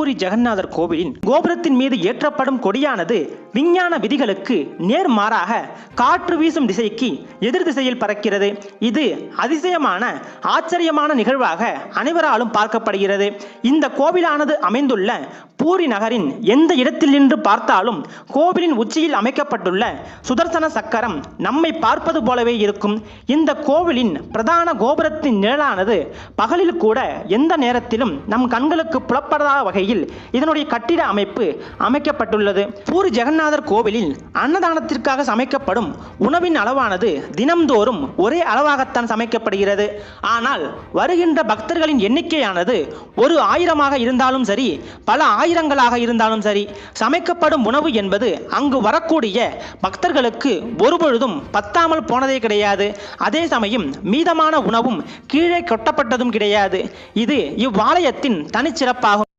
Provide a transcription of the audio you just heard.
பூரி ஜெகநாதர் கோவிலின் கோபுரத்தின் மீது ஏற்றப்படும் கொடியானது விஞ்ஞான விதிகளுக்கு நேர்மாறாக காற்று வீசும் திசைக்கு எதிர் திசையில் பறக்கிறது. இது அதிசயமான ஆச்சரியமான நிகழ்வாக அனைவராலும் பார்க்கப்படுகிறது. இந்த கோவிலானது அமைந்துள்ள பூரி நகரின் எந்த இடத்தில் நின்று பார்த்தாலும் கோவிலின் உச்சியில் அமைக்கப்பட்டுள்ள சுதர்சன சக்கரம் நம்மை பார்ப்பது போலவே இருக்கும். இந்த கோவிலின் பிரதான கோபுரத்தின் நிழலானது பகலில் கூட எந்த நேரத்திலும் நம் கண்களுக்கு புலப்படாத வகையில் இதனுடைய கட்டிட அமைப்பு அமைக்கப்பட்டுள்ளது. பூரி ஜெகநாதர் கோவிலில் அன்னதானத்திற்காக சமைக்கப்படும் உணவின் அளவானது தினம்தோறும் ஒரே அளவாகத்தான் சமைக்கப்படுகிறது. ஆனால் வருகின்ற பக்தர்களின் எண்ணிக்கையானது ஒரு ஆயிரமாக இருந்தாலும் சரி பல ஆயிரங்களாக இருந்தாலும் சரி சமைக்கப்படும் உணவு என்பது அங்கு வரக்கூடிய பக்தர்களுக்கு ஒருபொழுதும் பத்தாமல் போனதே கிடையாது. அதே சமயம் மீதமான உணவும் கீழே கொட்டப்பட்டதும் கிடையாது. இது இவ்வாலயத்தின் தனிச்சிறப்பாகும்.